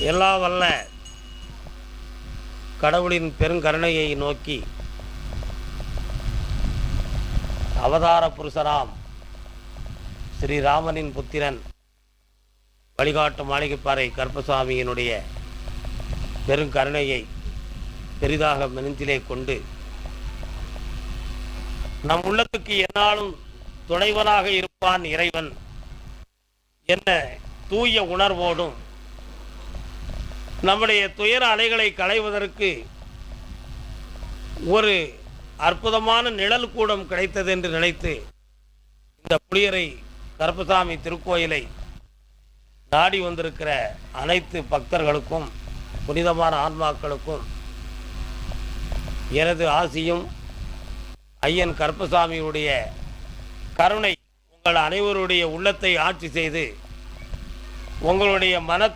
எல்லா வல்ல கடவுளின் பெருங்கருணையை நோக்கி அவதார புருஷராம் ஸ்ரீராமனின் புத்திரன் வழிகாட்டு மாளிகைப்பாறை கருப்பசாமியினுடைய பெருங்கருணையை பெரிதாக மனத்திலே கொண்டு நம் உள்ளத்துக்கு என்னாலும் துணைவனாக இருப்பான் இறைவன் என்ன தூய உணர்வோடும் நம்முடைய துயர அலைகளை களைவதற்கு ஒரு அற்புதமான நிழல் கூடம் கிடைத்தது என்று நினைத்து இந்த புளியரை கருப்பசாமி திருக்கோயிலை நாடி வந்திருக்கிற அனைத்து பக்தர்களுக்கும் புனிதமான ஆன்மாக்களுக்கும் எனது ஆசியும் ஐயன் கருப்பசாமியுடைய கருணை உங்கள் அனைவருடைய உள்ளத்தை ஆட்சி செய்து உங்களுடைய மன